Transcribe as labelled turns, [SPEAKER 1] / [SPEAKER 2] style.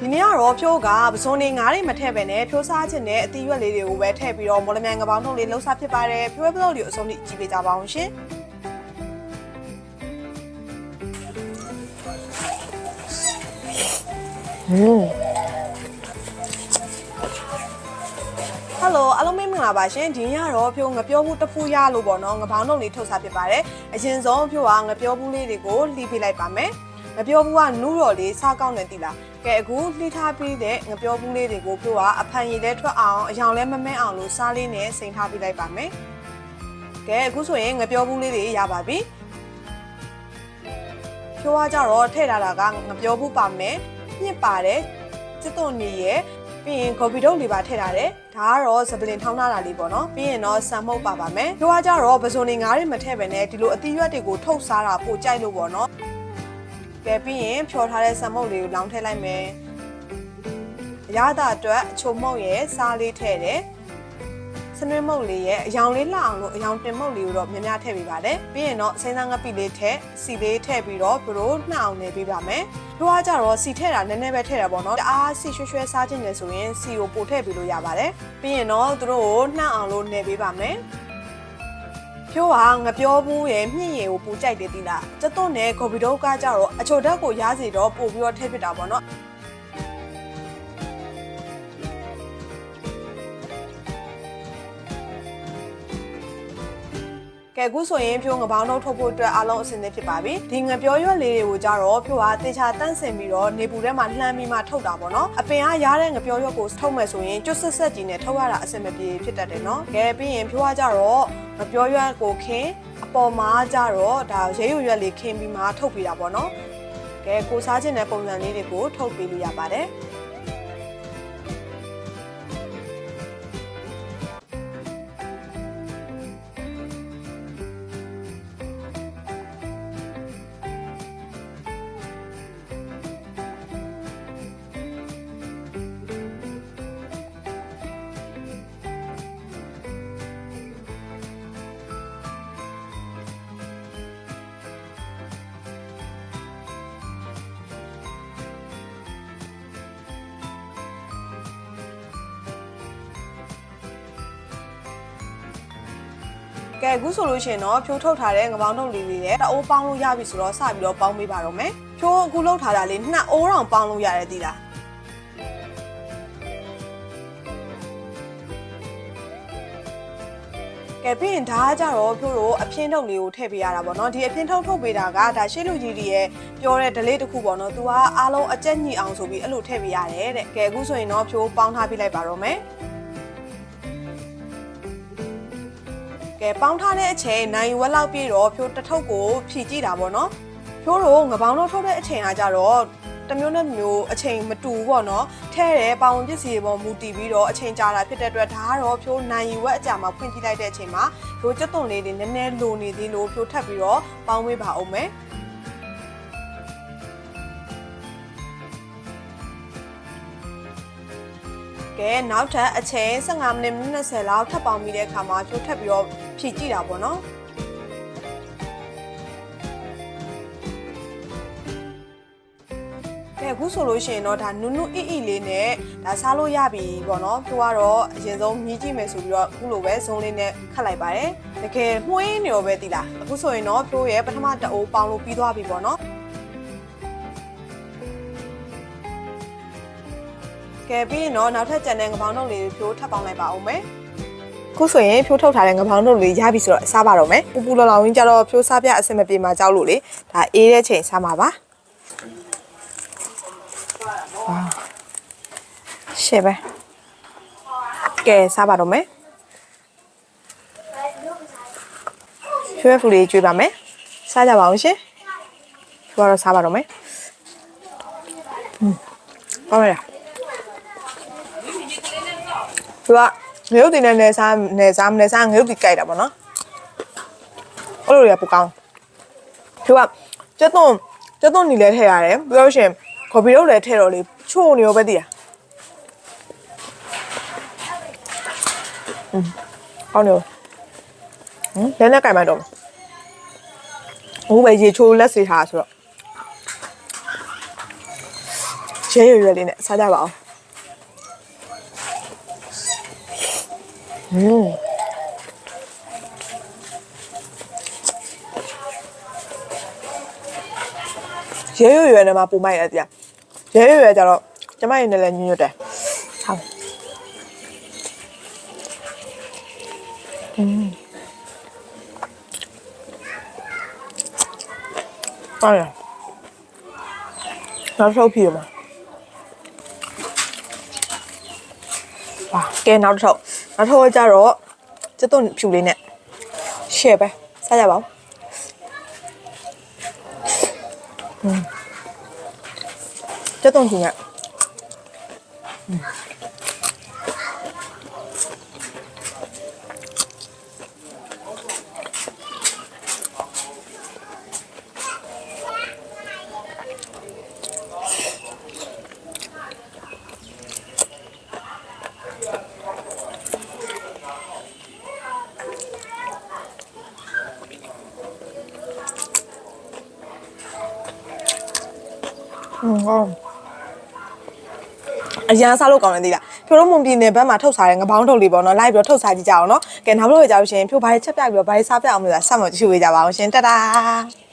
[SPEAKER 1] ဒီနေ့ကတော့ဖြိုးကပစုံနေငါးတွေမထည့်ပဲနဲ့ဖြိုးစားခြင်းနဲ့အသီးရွက်လေးတွေကိုပဲထည့်ပြီးတော့မော်လမြိုင်ကပောင်းထုံးလေးလှုပ်စားဖြစ်ပါတယ်ဖြိုးရဲ့ပလို့လေးကိုအဆုံးထိကြည့်ပေးကြပါအောင်ရှင်ဟွန်းဟယ်လိုအားလုံးမင်္ဂလာပါရှင်ဒီညကတော့ဖြိုးငပြောဘူးတစ်ဖူးရလို့ပေါ့နော်ငပောင်းတုံလေးထုတ်စားဖြစ်ပါတယ်အရင်ဆုံးဖြိုးကငပြောဘူးလေးတွေကိုလှီးပေးလိုက်ပါမယ် ငပြောဘူးကနူးတော်လေးစားကောင်းတယ်တိလားကဲအခုလှီးထားပြီးတဲ့ငပြောဘူးလေးတွေကိုဖြိုးကအဖန်ရည်လဲထွက်အောင်အယောင်လဲမမဲအောင်လို့စားလေးနဲ့စိန်ထားပေးလိုက်ပါမယ်ကဲအခုဆိုရင်ငပြောဘူးလေးတွေရပါပြီဖြိုးကကြတော့ထည့်ထားတာကငပြောဘူးပါမယ်ညစ်ပါတယ်စစ်သွန်နေရဲ့ပြီးရင်ကော်ပီတုပ်လေးပါထည့်ထားတယ်ဒါကတော့စပလင်ထောင်းထားတာလေးပေါ့နော်ပြီးရင်တော့ဆန်မုတ်ပါပါမယ်ဖြိုးကကြတော့ပစုံနေငါးတွေမထည့်ပဲနဲ့ဒီလိုအသီးရွက်တွေကိုထုတ်စားတာပိုကြိုက်လို့ပေါ့နော် ကဲပြီးရင်ဖြော်ထားတဲ့ဆန်မုတ်လေးကိုလောင်းထည့်လိုက်မယ်အရသာအတွက်အချုံမုတ်ရဲ့စားလေးထည့်တယ်စနွေးမုတ်လေးရဲ့အယောင်လေးလှအောင်လို့အယောင်တင်မုတ်လေးကိုတော့များများထည့်ပေးပါတယ်ပြီးရင်တော့စိမ်းသားငပိလေးထည့်စီလေးထည့်ပြီးတော့ဘရိုနှောက်အောင်နေပေးပါမယ်တို့ကကြတော့စီထည့်တာနည်းနည်းပဲထည့်တာပေါ့နော်တအားစီရွှဲရွှဲစားခြင်းလေဆိုရင်စီကိုပို့ထည့်ပေးလို့ရပါတယ်ပြီးရင်တော့သူတို့ကိုနှောက်အောင်လို့နေပေးပါမယ် ဖြိုးကငပြောဘူးရဲ့မြင့်ရည်ကိုပူကြိုက်တယ်တိလားကျတော့နဲ့ကော်ပီတော့ကကြတော့အချိုဓာတ်ကိုရစီတော့ပို့ပြီးတော့ထည့်ဖြစ်တာပေါ့နော် ကဲအခုဆိုရင်ဖြိုးငပောင်းတော့ထုတ်ဖို့အတွက်အားလုံးအဆင်သင့်ဖြစ်ပါပြီဒီငပြောရွက်လေးတွေကိုကြတော့ဖြိုးကတေချာတန့်စင်ပြီးတော့နေပူထဲမှာလှမ်းပြီးမှထုတ်တာပေါ့နော်အပင်ကရတဲ့ငပြောရွက်ကိုထုတ်မယ်ဆိုရင်ကျွတ်ဆက်ဆက်ကြီးနဲ့ထုတ်ရတာအဆင်မပြေဖြစ်တတ်တယ်နော်ကဲပြီးရင်ဖြိုးကကြတော့ငပြောရွက်ကိုခင်းအပေါ်မှာကြတော့ဒါရဲရွရွက်လေးခင်းပြီးမှထုတ်ပြတာပေါ့နော်ကဲကိုစားခြင်းတဲ့ပုံစံလေးတွေကိုထုတ်ပေးလို့ရပါတယ် ကဲအခုဆိုလို့ရှိရင်တော့ဖြိုးထုတ်ထားတဲ့ငပောင်းထုတ်လေးတွေနဲ့တအိုးပေါင်းလို့ရပြီဆိုတော့စပြီးတော့ပေါင်းပေးပါတော့မယ်ဖြိုးအခုလောက်ထားတာလေးနှစ်အိုးတောင်ပေါင်းလို့ရတယ်ဒီလားကဲပြီးရင်ဒါကကြတော့ဖြိုးတို့အပြင်းထုတ်လေးကိုထည့်ပေးရတာပေါ့နော်ဒီအပြင်းထုတ်ထုတ်ပေးတာကဒါရှေ့လူကြီးတွေရဲ့ပြောတဲ့ delay တစ်ခုပေါ့နော်သူကအားလုံးအကျက်ညှိအောင်ဆိုပြီးအဲ့လိုထည့်ပေးရတယ်တဲ့ကဲအခုဆိုရင်တော့ဖြိုးပေါင်းထားပေးလိုက်ပါတော့မယ် ကဲပေါင်းထားတဲ့အချိန်နိုင်ဝက်လောက်ပြည့်တော့ဖြိုးတစ်ထုပ်ကိုဖြည့်ကြည့်တာပေါ့နော်ဖြိုးတို့ငပောင်းတော့ထုတ်တဲ့အချိန်အားကြတော့တစ်မျိုးနဲ့မျိုးအချိန်မတူဘူးပေါ့နော်ထဲတယ်ပေါဝင်ပစ္စည်းတွေပေါ်မူတည်ပြီးတော့အချိန်ကြာတာဖြစ်တဲ့အတွက်ဒါကတော့ဖြိုးနိုင်ဝက်အကြာမှာဖွင့်ကြည့်လိုက်တဲ့အချိန်မှာဖြိုးကျွတ်သွန်လေးတွေနည်းနည်းလိုနေသေးလို့ဖြိုးထပ်ပြီးတော့ပေါင်းဝေးပါအောင်မယ်ကဲနောက်ထပ်အချိန်15မိနစ်20လောက်ထပ်ပေါင်းပြီးတဲ့အခါမှာဖြိုးထပ်ပြီးတော့ ဖြည့်ကြည့်တာပေါ့နော်ကဲအခုဆိုလို့ရှိရင်တော့ဒါနုနုအိအိလေးနဲ့ဒါစားလို့ရပြီပေါ့နော်ဖြိုးကတော့အရင်ဆုံးမြည်ကြည့်မယ်ဆိုပြီးတော့အခုလိုပဲဇုံးလေးနဲ့ခတ်လိုက်ပါတယ်တကယ်မှုင်းနေရောပဲတိလားအခုဆိုရင်တော့ဖြိုးရဲ့ပထမတအိုးပေါင်းလို့ပြီးသွားပြီပေါ့နော်ကဲပြီးရင်တော့နောက်ထပ်ကြံတဲ့ငပောင်းတုပ်လေးဖြိုးထပ်ပေါင်းလိုက်ပါအောင်မယ် ခုဆိုရင်ဖြိုးထုတ်ထားတဲ့ငပောင်းတုပ်လေးရပြီဆိုတော့စားပါတော့မယ်ပူပူလောင်လောင်ရင်းကြတော့ဖြိုးစားပြအဆင်မပြေမှာကြောက်လို့လေဒါအေးတဲ့ချိန်စားမှာပါရှေ့ပဲကဲစားပါတော့မယ်ဖြိုးရဖူလေးကျွေးပါမယ်စားကြပါအောင်ရှင်ဖြိုးကတော့စားပါတော့မယ်ဟွန်းကောင်းရလားသူက ငရုတ်တင်နဲ့နေစားနေစားနေစားငရုတ်တီကြိုက်တာပေါ့နော်အဲ့လိုရပူကောင်းသူကကျက်သွန်ကျက်သွန်နီလဲထည့်ရတယ်ပြီးတော့ရှင်ခေါ်ပြီးတော့လည်းထည့်တော့လေချို့နေရောပဲတည်ရอืมကောင်းတယ်ဟမ်လဲနဲ့ကြိုင်မှတော့အခုပဲရေချိုးလက်စေထားဆိုတော့ရဲရွယ်ရွယ်လေးနဲ့စားကြပါအောင် อืมရဲရွယ်ရွယ်နဲ့မှပုံမိုက်ရတဲ့ရဲရွယ်ရွယ်ကြတော့ကျမရဲ့နဲ့လည်းညွတ်ညွတ်တယ်ဟုတ်อืมဟုတ်ရနောက်ဆုံးဖြစ်မှာ哇，ကဲနောက်တစ်ထုပ် နောက်တစ်ထုပ်ကကြတော့စက်သွန်ဖြူလေးနဲ့ share ပဲစားကြပါဦးอืมစက်သွန် ဟုတ်အရန်စားလို့ကောင်းတယ်သိလားဖြိုးတော့မွန်ပြည်နယ်ဘက်မှာထုတ်စားတဲ့ငပောင်းထုတ်လေးပေါ့နော်လိုက်ပြီးတော့ထုတ်စားကြည့်ကြအောင်နော်ကဲနောက်လို့ရကြလို့ရှင်ဖြိုးဘာတွေချက်ပြပြီးတော့ဘာတွေစားပြအောင်လို့လဲဆက်မကြည့်ရှုပေးကြပါအောင်ရှင်တတား